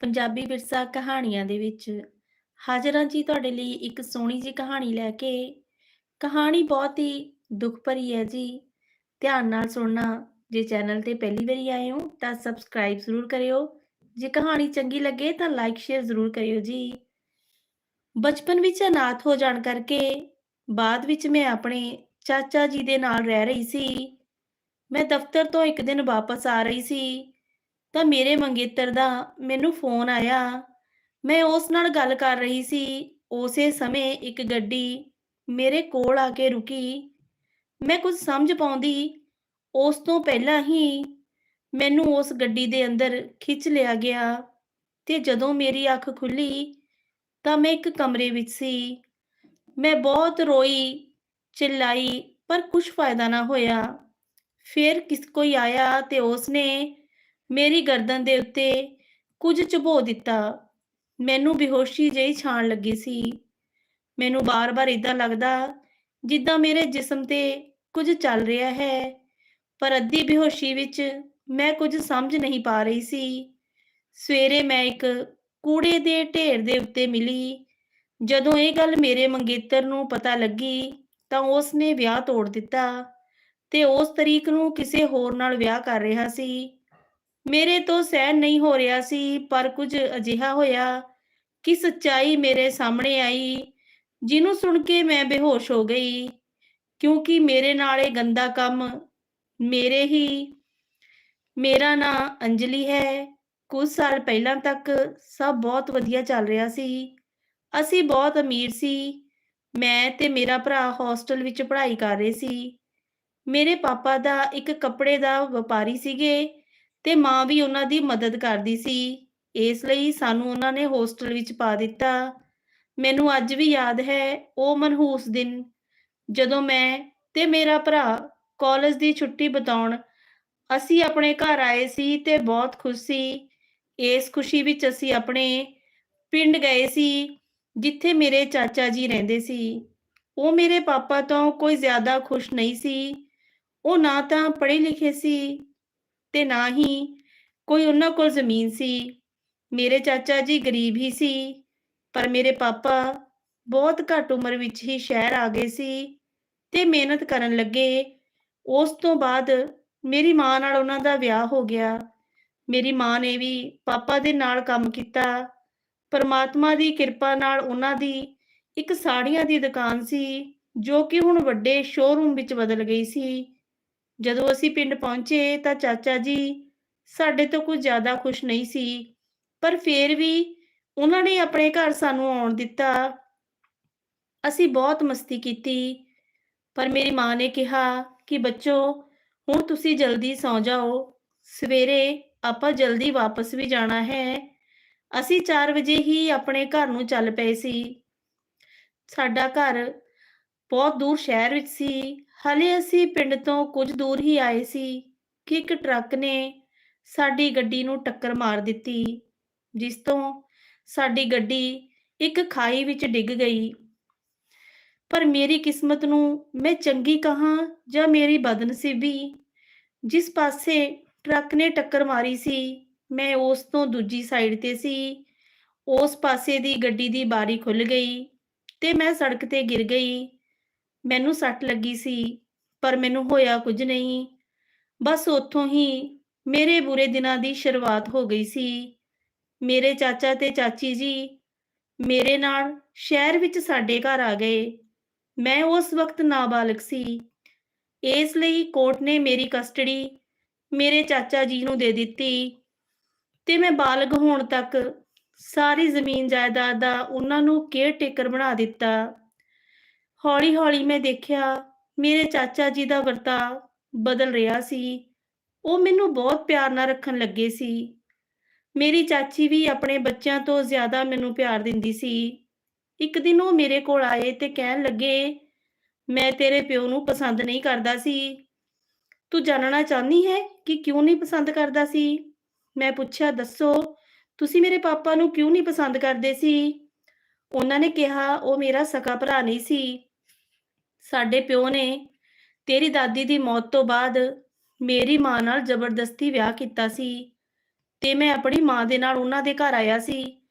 ਪੰਜਾਬੀ ਵਿਰਸਾ ਕਹਾਣੀਆਂ ਦੇ ਵਿੱਚ। ਹਾਜ਼ਰ ਹਾਂ ਜੀ, ਤੁਹਾਡੇ ਲਈ ਇੱਕ ਸੋਹਣੀ ਜੀ ਕਹਾਣੀ ਲੈ ਕੇ। ਕਹਾਣੀ ਬਹੁਤ ਹੀ ਦੁੱਖ ਭਰੀ ਹੈ ਜੀ। ਧਿਆਨ ਨਾਲ ਸੁਣਨਾ। ਜੇ ਚੈਨਲ ਤੇ ਪਹਿਲੀ ਵਾਰੀ ਆਏ ਹੋ, ਤਾਂ ਸਬਸਕ੍ਰਾਈਬ ਜ਼ਰੂਰ ਕਰਿਓ। ਜੇ ਕਹਾਣੀ ਚੰਗੀ ਲੱਗੇ, ਤਾਂ ਲਾਈਕ, ਸ਼ੇਅਰ ਜ਼ਰੂਰ ਕਰਿਓ ਜੀ। ਬਚਪਨ ਵਿੱਚ ਅਨਾਥ ਹੋ ਜਾਣ ਕਰਕੇ, ਬਾਅਦ ਵਿੱਚ ਮੈਂ ਆਪਣੇ ਚਾਚਾ ਜੀ ਦੇ ਨਾਲ ਰਹਿ ਰਹੀ ਸੀ। ਮੈਂ ਦਫ਼ਤਰ ਤੋਂ ਇੱਕ ਦਿਨ ਵਾਪਸ ਆ ਰਹੀ ਸੀ। ਤਾਂ ਮੇਰੇ ਮੰਗੇਤਰ ਦਾ ਮੈਨੂੰ ਫੋਨ ਆਇਆ। ਮੈਂ ਉਸ ਨਾਲ ਗੱਲ ਕਰ ਰਹੀ ਸੀ। ਉਸੇ ਸਮੇਂ ਇੱਕ ਗੱਡੀ ਮੇਰੇ ਕੋਲ ਆ ਕੇ ਰੁਕੀ। ਮੈਂ ਕੁਝ ਸਮਝ ਪਾਉਂਦੀ। ਉਸ ਤੋਂ ਪਹਿਲਾਂ ਹੀ ਮੈਨੂੰ ਉਸ ਗੱਡੀ ਦੇ ਅੰਦਰ ਖਿੱਚ ਲਿਆ ਗਿਆ ਤੇ ਜਦੋਂ ਮੇਰੀ ਅੱਖ ਖੁੱਲੀ ਤਾਂ ਮੈਂ ਇੱਕ ਕਮਰੇ ਵਿੱਚ ਸੀ। ਮੈਂ ਬਹੁਤ ਰੋਈ ਚਿল্ਲਾਈ ਪਰ ਕੁਝ ਫਾਇਦਾ ਨਾ ਹੋਇਆ। ਫਿਰ ਕਿਸ ਕੋਈ ਆਇਆ ਤੇ ਉਸਨੇ ਮੇਰੀ ਗਰਦਨ ਦੇ ਉੱਤੇ ਕੁਝ ਚੁਭੋ ਦਿੱਤਾ। ਮੈਨੂੰ ਬੇਹੋਸ਼ੀ ਜਿਹੀ ਛਾਣ ਲੱਗੀ ਸੀ। ਮੈਨੂੰ ਬਾਰ-ਬਾਰ ਇਦਾਂ ਲੱਗਦਾ ਜਿੱਦਾਂ ਮੇਰੇ ਜਿਸਮ ਤੇ ਕੁਝ ਚੱਲ ਰਿਹਾ ਹੈ, ਪਰ ਅੱਧੀ ਬੇਹੋਸ਼ੀ ਵਿੱਚ ਮੈਂ ਕੁਝ ਸਮਝ ਨਹੀਂ ਪਾ ਰਹੀ ਸੀ। ਸਵੇਰੇ ਮੈਂ ਇੱਕ ਕੂੜੇ ਦੇ ਢੇਰ ਦੇ ਉੱਤੇ ਮਿਲੀ। ਜਦੋਂ ਇਹ ਗੱਲ ਮੇਰੇ ਮੰਗੇਤਰ ਨੂੰ ਪਤਾ ਲੱਗੀ ਤਾਂ ਉਸ ਨੇ ਵਿਆਹ ਤੋੜ ਦਿੱਤਾ ਤੇ ਉਸ ਤਰੀਕ ਨੂੰ ਕਿਸੇ ਹੋਰ ਨਾਲ ਵਿਆਹ ਕਰ ਰਿਹਾ ਸੀ। ਮੇਰੇ ਤੋਂ ਸਹਿਨ ਨਹੀਂ ਹੋ ਰਿਹਾ ਸੀ, ਪਰ ਕੁਝ ਅਜਿਹਾ ਹੋਇਆ ਕਿ ਸੱਚਾਈ ਮੇਰੇ ਸਾਹਮਣੇ ਆਈ, ਜਿਹਨੂੰ ਸੁਣ ਕੇ ਮੈਂ ਬੇਹੋਸ਼ ਹੋ ਗਈ, ਕਿਉਂਕਿ ਮੇਰੇ ਨਾਲ ਇਹ ਗੰਦਾ ਕੰਮ ਮੇਰੇ ਹੀ, ਮੇਰਾ ਨਾਂ ਅੰਜਲੀ ਹੈ। ਕੁਝ ਸਾਲ ਪਹਿਲਾਂ ਤੱਕ ਸਭ ਬਹੁਤ ਵਧੀਆ ਚੱਲ ਰਿਹਾ ਸੀ। ਅਸੀਂ ਬਹੁਤ ਅਮੀਰ ਸੀ। ਮੈਂ ਤੇ ਮੇਰਾ ਭਰਾ ਹੋਸਟਲ ਵਿੱਚ ਪੜ੍ਹਾਈ ਕਰ ਰਹੇ ਸੀ। ਮੇਰੇ ਪਾਪਾ ਦਾ ਇੱਕ ਕੱਪੜੇ ਦਾ ਵਪਾਰੀ ਸੀਗੇ। ਤੇ ਮਾਂ ਵੀ ਉਹਨਾਂ ਦੀ ਮਦਦ ਕਰਦੀ ਸੀ। ਇਸ ਲਈ ਸਾਨੂੰ ਉਹਨਾਂ ਨੇ ਹੋਸਟਲ ਵਿੱਚ ਪਾ ਦਿੱਤਾ। ਮੈਨੂੰ ਅੱਜ ਵੀ ਯਾਦ ਹੈ ਉਹ ਮਨਹੂਸ ਦਿਨ। ਜਦੋਂ ਮੈਂ ਤੇ ਮੇਰਾ ਭਰਾ ਕਾਲਜ ਦੀ ਛੁੱਟੀ ਬਿਤਾਉਣ ਅਸੀਂ ਆਪਣੇ ਘਰ ਆਏ ਸੀ ਤੇ ਬਹੁਤ ਖੁਸ਼ ਸੀ। ਇਸ ਖੁਸ਼ੀ ਵਿੱਚ ਅਸੀਂ ਆਪਣੇ ਪਿੰਡ ਗਏ ਸੀ, ਜਿੱਥੇ ਮੇਰੇ ਚਾਚਾ ਜੀ ਰਹਿੰਦੇ ਸੀ। ਉਹ ਮੇਰੇ ਪਾਪਾ ਤੋਂ ਕੋਈ ਜ਼ਿਆਦਾ ਖੁਸ਼ ਨਹੀਂ ਸੀ। ਉਹ ਨਾ ਤਾਂ ਪੜ੍ਹੇ ਲਿਖੇ ਸੀ ਤੇ ਨਾ ਹੀ ਕੋਈ ਉਹਨਾਂ ਕੋਲ ਜ਼ਮੀਨ ਸੀ। ਮੇਰੇ ਚਾਚਾ ਜੀ ਗਰੀਬ ਹੀ ਸੀ, ਪਰ ਮੇਰੇ ਪਾਪਾ ਬਹੁਤ ਘੱਟ ਉਮਰ ਵਿੱਚ ਹੀ ਸ਼ਹਿਰ ਆ ਗਏ ਸੀ ਤੇ ਮਿਹਨਤ ਕਰਨ ਲੱਗੇ। ਉਸ ਤੋਂ ਬਾਅਦ ਮੇਰੀ ਮਾਂ ਨਾਲ ਉਹਨਾਂ ਦਾ ਵਿਆਹ ਹੋ ਗਿਆ। ਮੇਰੀ ਮਾਂ ਨੇ ਵੀ ਪਾਪਾ ਦੇ ਨਾਲ ਕੰਮ ਕੀਤਾ। ਪਰਮਾਤਮਾ ਦੀ ਕਿਰਪਾ ਨਾਲ ਉਹਨਾਂ ਦੀ ਇੱਕ ਸਾੜੀਆਂ ਦੀ ਦੁਕਾਨ ਸੀ, ਜੋ ਕਿ ਹੁਣ ਵੱਡੇ ਸ਼ੋਰੂਮ ਵਿੱਚ ਬਦਲ ਗਈ ਸੀ। ਜਦੋਂ ਅਸੀਂ ਪਿੰਡ ਪਹੁੰਚੇ ਤਾਂ ਚਾਚਾ ਜੀ ਸਾਡੇ ਤੋਂ ਕੁਝ ਜ਼ਿਆਦਾ ਖੁਸ਼ ਨਹੀਂ ਸੀ, ਪਰ ਫੇਰ ਵੀ ਉਹਨਾਂ ਨੇ ਆਪਣੇ ਘਰ ਸਾਨੂੰ ਆਉਣ ਦਿੱਤਾ। ਅਸੀਂ ਬਹੁਤ ਮਸਤੀ ਕੀਤੀ, ਪਰ ਮੇਰੀ ਮਾਂ ਨੇ ਕਿਹਾ ਕਿ ਬੱਚੋ, ਹੁਣ ਤੁਸੀਂ ਜਲਦੀ ਸੌਂ ਜਾਓ, ਸਵੇਰੇ ਆਪਾਂ ਜਲਦੀ ਵਾਪਸ ਵੀ ਜਾਣਾ ਹੈ। ਅਸੀਂ 4 ਵਜੇ ਹੀ ਆਪਣੇ ਘਰ ਨੂੰ ਚੱਲ ਪਏ ਸੀ। ਸਾਡਾ ਘਰ ਬਹੁਤ ਦੂਰ ਸ਼ਹਿਰ ਵਿੱਚ ਸੀ ਹਾਲੇ ਅਸੀਂ ਪਿੰਡ ਤੋਂ ਕੁਝ ਦੂਰ ਹੀ ਆਏ ਸੀ ਕਿ ਇੱਕ ਟਰੱਕ ਨੇ ਸਾਡੀ ਗੱਡੀ ਨੂੰ ਟੱਕਰ ਮਾਰ ਦਿੱਤੀ, ਜਿਸ ਤੋਂ ਸਾਡੀ ਗੱਡੀ ਇੱਕ ਖਾਈ ਵਿੱਚ ਡਿੱਗ ਗਈ। ਪਰ ਮੇਰੀ ਕਿਸਮਤ ਨੂੰ ਮੈਂ ਚੰਗੀ ਕਹਾਂ ਜਾਂ ਮੇਰੀ ਬਦਨਸੀਬੀ, ਜਿਸ ਪਾਸੇ ਟਰੱਕ ਨੇ ਟੱਕਰ ਮਾਰੀ ਸੀ, ਮੈਂ ਉਸ ਤੋਂ ਦੂਜੀ ਸਾਈਡ ਤੇ ਸੀ। ਉਸ ਪਾਸੇ ਦੀ ਗੱਡੀ ਦੀ ਬਾਰੀ ਖੁੱਲ ਗਈ ਤੇ ਮੈਂ ਸੜਕ ਤੇ ਗਿਰ ਗਈ। ਮੈਨੂੰ ਸੱਟ ਲੱਗੀ ਸੀ, ਪਰ ਮੈਨੂੰ ਹੋਇਆ ਕੁਝ ਨਹੀਂ। ਬਸ ਉੱਥੋਂ ਹੀ ਮੇਰੇ ਬੁਰੇ ਦਿਨਾਂ ਦੀ ਸ਼ੁਰੂਆਤ ਹੋ ਗਈ ਸੀ। ਮੇਰੇ ਚਾਚਾ ਤੇ ਚਾਚੀ ਜੀ ਮੇਰੇ ਨਾਲ ਸ਼ਹਿਰ ਵਿੱਚ ਸਾਡੇ ਘਰ ਆ ਗਏ। ਮੈਂ ਉਸ ਵਕਤ ਨਾਬਾਲਗ ਸੀ। ਇਸ ਲਈ ਕੋਰਟ ਨੇ ਮੇਰੀ ਕਸਟਡੀ ਮੇਰੇ ਚਾਚਾ ਜੀ ਨੂੰ ਦੇ ਦਿੱਤੀ ਤੇ ਮੈਂ ਬਾਲਗ ਹੋਣ ਤੱਕ ਸਾਰੀ ਜ਼ਮੀਨ ਜਾਇਦਾਦ ਦਾ ਉਹਨਾਂ ਨੂੰ ਕੇਅਰ ਟੇਕਰ ਬਣਾ ਦਿੱਤਾ। ਹੌਲੀ-ਹੌਲੀ ਮੈਂ ਦੇਖਿਆ ਮੇਰੇ ਚਾਚਾ ਜੀ ਦਾ ਵਰਤਾਅ ਬਦਲ ਰਿਹਾ ਸੀ। ਉਹ ਮੈਨੂੰ ਬਹੁਤ ਪਿਆਰ ਨਾਲ ਰੱਖਣ ਲੱਗੇ ਸੀ। ਮੇਰੀ ਚਾਚੀ ਵੀ ਆਪਣੇ ਬੱਚਿਆਂ ਤੋਂ ਜ਼ਿਆਦਾ ਮੈਨੂੰ ਪਿਆਰ ਦਿੰਦੀ ਸੀ। ਇੱਕ ਦਿਨ ਉਹ ਮੇਰੇ ਕੋਲ ਆਏ ਤੇ ਕਹਿਣ ਲੱਗੇ, ਮੈਂ ਤੇਰੇ ਪਿਓ ਨੂੰ ਪਸੰਦ ਨਹੀਂ ਕਰਦਾ ਸੀ। ਤੂੰ ਜਾਣਨਾ ਚਾਹਨੀ ਹੈ ਕਿ ਕਿਉਂ ਨਹੀਂ ਪਸੰਦ ਕਰਦਾ ਸੀ? ਮੈਂ ਪੁੱਛਿਆ, ਦੱਸੋ, ਤੁਸੀਂ ਮੇਰੇ ਪਾਪਾ ਨੂੰ ਕਿਉਂ ਨਹੀਂ ਪਸੰਦ ਕਰਦੇ ਸੀ? ਉਹਨਾਂ ਨੇ ਕਿਹਾ, ਉਹ ਮੇਰਾ ਸਕਾ ਭਰਾ ਨਹੀਂ ਸੀ। ਸਾਡੇ ਪਿਓ ਨੇ ਤੇਰੀ ਦਾਦੀ ਦੀ ਮੌਤ ਤੋਂ ਬਾਅਦ ਮੇਰੀ ਮਾਂ ਨਾਲ ਜ਼ਬਰਦਸਤੀ ਵਿਆਹ ਕੀਤਾ ਸੀ ਤੇ ਮੈਂ ਆਪਣੀ ਮਾਂ ਦੇ ਨਾਲ ਉਹਨਾਂ ਦੇ ਘਰ ਆਇਆ ਸੀ।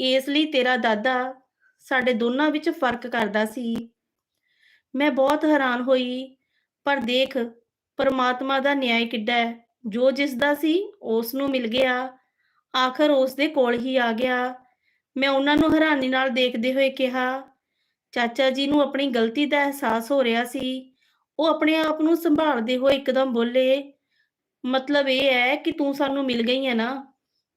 ਇਸ ਲਈ ਤੇਰਾ ਦਾਦਾ ਸਾਡੇ ਦੋਨਾਂ ਵਿੱਚ ਫ਼ਰਕ ਕਰਦਾ ਸੀ। ਮੈਂ ਬਹੁਤ ਹੈਰਾਨ ਹੋਈ, ਪਰ ਦੇਖ ਪਰਮਾਤਮਾ ਦਾ ਨਿਆਂ ਕਿੱਡਾ ਹੈ। ਜੋ ਜਿਸ ਦਾ ਸੀ, ਉਸ ਨੂੰ ਮਿਲ ਗਿਆ। ਆਖਰ ਉਸ ਦੇ ਕੋਲ ਹੀ ਆ ਗਿਆ। ਮੈਂ ਉਹਨਾਂ ਨੂੰ ਹੈਰਾਨੀ ਨਾਲ ਦੇਖਦੇ ਹੋਏ ਕਿਹਾ ਚਾਚਾ ਜੀ ਨੂੰ ਆਪਣੀ ਗਲਤੀ ਦਾ ਅਹਿਸਾਸ ਹੋ ਰਿਹਾ ਸੀ। ਉਹ ਆਪਣੇ ਆਪ ਨੂੰ ਸੰਭਾਲਦੇ ਹੋਏ ਇੱਕਦਮ ਬੋਲੇ, ਮਤਲਬ ਇਹ ਹੈ ਕਿ ਤੂੰ ਸਾਨੂੰ ਮਿਲ ਗਈ ਹੈ ਨਾ?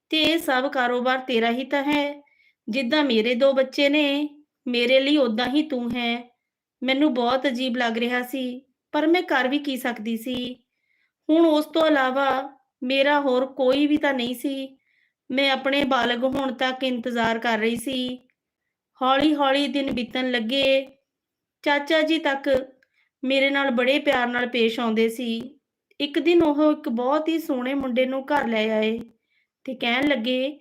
ਤੇ ਇਹ ਸਭ ਕਾਰੋਬਾਰ ਤੇਰਾ ਹੀ ਤਾਂ ਹੈ। ਜਿੱਦਾਂ ਮੇਰੇ ਦੋ ਬੱਚੇ ਨੇ, ਮੇਰੇ ਲਈ ਉਦਾਂ ਹੀ ਤੂੰ ਹੈ। ਮੈਨੂੰ ਬਹੁਤ ਅਜੀਬ ਲੱਗ ਰਿਹਾ ਸੀ, ਪਰ ਮੈਂ ਕਰ ਵੀ ਕੀ ਸਕਦੀ ਸੀ? ਹੁਣ ਉਸ ਤੋਂ ਇਲਾਵਾ ਮੇਰਾ ਹੋਰ ਕੋਈ ਵੀ ਤਾਂ ਨਹੀਂ ਸੀ। ਮੈਂ ਆਪਣੇ ਬਾਲਗ ਹੋਣ ਤੱਕ ਇੰਤਜ਼ਾਰ ਕਰ ਰਹੀ ਸੀ। ਹੌਲੀ-ਹੌਲੀ ਦਿਨ ਬੀਤਣ ਲੱਗੇ। ਚਾਚਾ ਜੀ ਤੱਕ ਮੇਰੇ ਨਾਲ ਬੜੇ ਪਿਆਰ ਨਾਲ ਪੇਸ਼ ਆਉਂਦੇ ਸੀ। ਇੱਕ ਦਿਨ ਉਹ ਇੱਕ ਬਹੁਤ ਹੀ ਸੋਹਣੇ ਮੁੰਡੇ ਨੂੰ ਘਰ ਲੈ ਆਏ ਤੇ ਕਹਿਣ ਲੱਗੇ,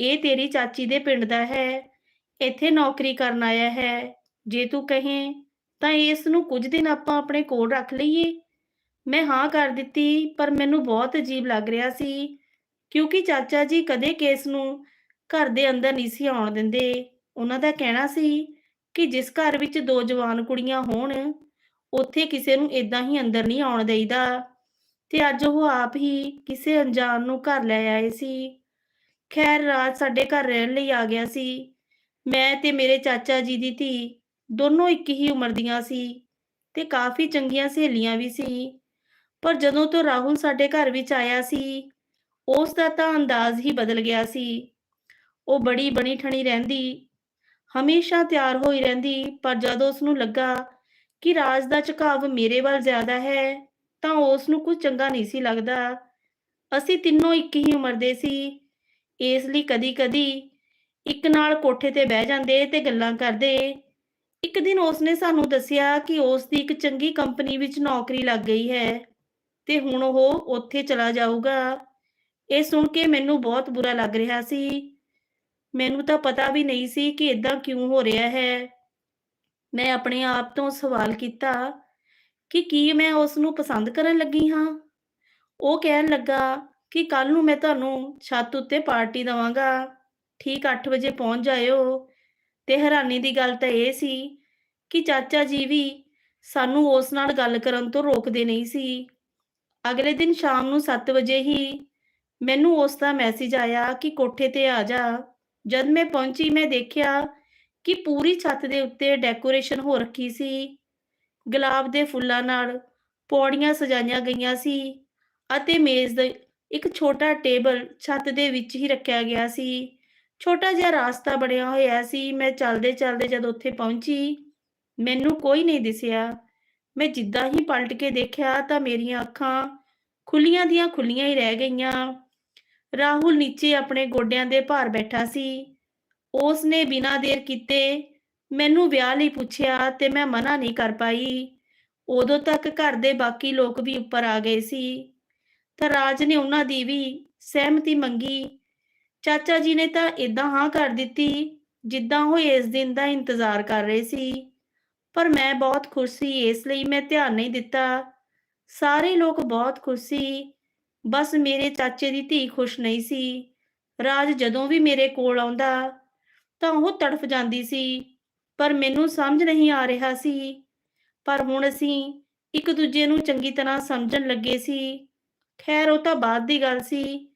ਇਹ ਤੇਰੀ ਚਾਚੀ ਦੇ ਪਿੰਡ ਦਾ ਹੈ। ਇੱਥੇ ਨੌਕਰੀ ਕਰਨ ਆਇਆ ਹੈ। ਜੇ ਤੂੰ ਕਹੇ ਤਾਂ ਇਸ ਨੂੰ ਕੁਝ ਦਿਨ ਆਪਾਂ ਆਪਣੇ ਕੋਲ ਰੱਖ ਲਈਏ। ਮੈਂ ਹਾਂ ਕਰ ਦਿੱਤੀ, ਪਰ ਮੈਨੂੰ ਬਹੁਤ ਅਜੀਬ ਲੱਗ ਰਿਹਾ ਸੀ, ਕਿਉਂਕਿ ਚਾਚਾ ਜੀ ਕਦੇ ਕੇਸ ਨੂੰ ਘਰ ਦੇ ਅੰਦਰ ਨਹੀਂ ਸੀ ਆਉਣ ਦਿੰਦੇ। ਉਹਨਾਂ ਦਾ ਕਹਿਣਾ ਸੀ ਕਿ ਜਿਸ ਘਰ ਵਿੱਚ ਦੋ ਜਵਾਨ ਕੁੜੀਆਂ ਹੋਣ, ਉੱਥੇ ਕਿਸੇ ਨੂੰ ਇਦਾਂ ਹੀ ਅੰਦਰ ਨਹੀਂ ਆਉਣ ਦੇਈਦਾ। ਤੇ ਅੱਜ ਉਹ ਆਪ ਹੀ ਕਿਸੇ ਅਣਜਾਣ ਨੂੰ ਘਰ ਲੈ ਆਏ ਸੀ। ਖੈਰ, ਰਾਤ ਸਾਡੇ ਘਰ ਰਹਿਣ ਲਈ ਆ ਗਿਆ ਸੀ। ਮੈਂ ਤੇ ਮੇਰੇ ਚਾਚਾ ਜੀ ਦੀ ਧੀ ਦੋਨੋਂ ਇੱਕ ਹੀ ਉਮਰ ਦੀਆਂ ਸੀ ਤੇ ਕਾਫੀ ਚੰਗੀਆਂ ਸਹੇਲੀਆਂ ਵੀ ਸੀ। ਪਰ ਜਦੋਂ ਤੋਂ ਰਾਹੁਲ ਸਾਡੇ ਘਰ ਵਿੱਚ ਆਇਆ ਸੀ, ਉਸ ਦਾ ਤਾਂ ਅੰਦਾਜ਼ ਹੀ ਬਦਲ ਗਿਆ ਸੀ। ਉਹ ਬੜੀ ਬਣੀ ਠਣੀ ਰਹਿੰਦੀ ਹਮੇਸ਼ਾ ਤਿਆਰ ਹੋਈ ਰਹਿੰਦੀ, ਪਰ ਜਦੋਂ ਉਸ ਨੂੰ ਲੱਗਾ ਕਿ ਰਾਜ ਦਾ ਝੁਕਾਵ ਮੇਰੇ ਵੱਲ ਜ਼ਿਆਦਾ ਹੈ, ਤਾਂ ਉਸ ਨੂੰ ਕੁਝ ਚੰਗਾ ਨਹੀਂ ਸੀ ਲੱਗਦਾ। ਅਸੀਂ ਤਿੰਨੋਂ ਇੱਕ ਹੀ ਉਮਰ ਦੇ ਸੀ। ਇਸ ਲਈ ਕਦੀ-ਕਦੀ ਇੱਕ ਨਾਲ ਕੋਠੇ ਤੇ ਬਹਿ ਜਾਂਦੇ ਤੇ ਗੱਲਾਂ ਕਰਦੇ। ਇੱਕ ਦਿਨ ਉਸਨੇ ਸਾਨੂੰ ਦੱਸਿਆ ਕਿ ਉਸ ਦੀ ਇੱਕ ਚੰਗੀ ਕੰਪਨੀ ਵਿੱਚ ਨੌਕਰੀ ਲੱਗ ਗਈ ਹੈ ਤੇ ਹੁਣ ਉਹ ਉੱਥੇ ਚਲਾ ਜਾਊਗਾ। ਇਹ ਸੁਣ ਕੇ ਮੈਨੂੰ ਬਹੁਤ ਬੁਰਾ ਲੱਗ ਰਿਹਾ ਸੀ। ਮੈਨੂੰ ਤਾਂ ਪਤਾ ਵੀ ਨਹੀਂ ਸੀ ਕਿ ਇਦਾਂ ਕਿਉਂ ਹੋ ਰਿਹਾ ਹੈ। ਮੈਂ ਆਪਣੇ ਆਪ ਤੋਂ ਸਵਾਲ ਕੀਤਾ ਕਿ ਕੀ ਮੈਂ ਉਸ ਨੂੰ ਪਸੰਦ ਕਰਨ ਲੱਗੀ ਹਾਂ। ਉਹ ਕਹਿਣ ਲੱਗਾ ਕਿ ਕੱਲ ਨੂੰ ਮੈਂ ਤੁਹਾਨੂੰ ਛੱਤ ਉੱਤੇ ਪਾਰਟੀ ਦਵਾਂਗਾ। ਠੀਕ 8 ਵਜੇ ਪਹੁੰਚ ਜਾਇਓ। ਤੇ ਹੈਰਾਨੀ ਦੀ ਗੱਲ ਤਾਂ ਇਹ ਸੀ ਕਿ ਚਾਚਾ ਜੀ ਵੀ ਸਾਨੂੰ ਉਸ ਨਾਲ ਗੱਲ ਕਰਨ ਤੋਂ ਰੋਕਦੇ ਨਹੀਂ ਸੀ। ਅਗਲੇ ਦਿਨ ਸ਼ਾਮ ਨੂੰ 7 ਵਜੇ ਹੀ ਮੈਨੂੰ ਉਸ ਦਾ ਮੈਸੇਜ ਆਇਆ ਕਿ ਕੋਠੇ ਤੇ ਆ ਜਾ। ਜਦ ਮੈਂ ਪਹੁੰਚੀ, ਮੈਂ ਦੇਖਿਆ ਕਿ ਪੂਰੀ ਛੱਤ ਦੇ ਉੱਤੇ ਡੈਕੋਰੇਸ਼ਨ ਹੋ ਰੱਖੀ ਸੀ। ਗੁਲਾਬ ਦੇ ਫੁੱਲਾਂ ਨਾਲ ਪੌੜੀਆਂ ਸਜਾਈਆਂ ਗਈਆਂ ਸੀ ਅਤੇ ਮੇਜ਼ ਦੇ ਇੱਕ ਛੋਟਾ ਟੇਬਲ ਛੱਤ ਦੇ ਵਿੱਚ ਹੀ ਰੱਖਿਆ ਗਿਆ ਸੀ। ਛੋਟਾ ਜਿਹਾ ਰਾਸਤਾ ਬਣਿਆ ਹੋਇਆ ਸੀ। ਮੈਂ ਚੱਲਦੇ ਚੱਲਦੇ ਜਦ ਉੱਥੇ ਪਹੁੰਚੀ, ਮੈਨੂੰ ਕੋਈ ਨਹੀਂ ਦਿਸਿਆ। ਮੈਂ ਜਿੱਦਾਂ ਹੀ ਪਲਟ ਕੇ ਦੇਖਿਆ ਤਾਂ ਮੇਰੀਆਂ ਅੱਖਾਂ ਖੁੱਲੀਆਂ ਦੀਆਂ ਖੁੱਲੀਆਂ ਹੀ ਰਹਿ ਗਈਆਂ। ਰਾਹੁਲ ਨੀਚੇ ਆਪਣੇ ਗੋਡਿਆਂ ਦੇ ਭਾਰ ਬੈਠਾ ਸੀ। ਉਸ ਨੇ ਬਿਨਾਂ ਦੇਰ ਕੀਤੇ ਮੈਨੂੰ ਵਿਆਹ ਲਈ ਪੁੱਛਿਆ ਤੇ ਮੈਂ ਮਨਾ ਨਹੀਂ ਕਰ ਪਾਈ। ਉਦੋਂ ਤੱਕ ਘਰ ਦੇ ਬਾਕੀ ਲੋਕ ਵੀ ਉੱਪਰ ਆ ਗਏ ਸੀ। ਤਾਂ ਰਾਜ ਨੇ ਉਹਨਾਂ ਦੀ ਵੀ ਸਹਿਮਤੀ ਮੰਗੀ। ਚਾਚਾ ਜੀ ਨੇ ਤਾਂ ਇਦਾਂ ਹਾਂ ਕਰ ਦਿੱਤੀ ਜਿੱਦਾਂ ਉਹ ਇਸ ਦਿਨ ਦਾ ਇੰਤਜ਼ਾਰ ਕਰ ਰਹੇ ਸੀ। ਪਰ ਮੈਂ ਬਹੁਤ ਖੁਸ਼ ਸੀ, ਇਸ ਲਈ ਮੈਂ ਧਿਆਨ ਨਹੀਂ ਦਿੱਤਾ। ਸਾਰੇ ਲੋਕ ਬਹੁਤ ਖੁਸ਼ ਸੀ। ਬਸ ਮੇਰੇ ਚਾਚੇ ਦੀ ਧੀ ਖੁਸ਼ ਨਹੀਂ ਸੀ। ਰਾਜ ਜਦੋਂ ਵੀ ਮੇਰੇ ਕੋਲ ਆਉਂਦਾ ਤਾਂ ਉਹ ਤੜਫ ਜਾਂਦੀ ਸੀ, ਪਰ ਮੈਨੂੰ ਸਮਝ ਨਹੀਂ ਆ ਰਿਹਾ ਸੀ। ਪਰ ਹੁਣ ਅਸੀਂ ਇੱਕ ਦੂਜੇ ਨੂੰ ਚੰਗੀ ਤਰ੍ਹਾਂ ਸਮਝਣ ਲੱਗੇ ਸੀ। ਖੈਰ, ਉਹ ਤਾਂ ਬਾਅਦ ਦੀ ਗੱਲ ਸੀ।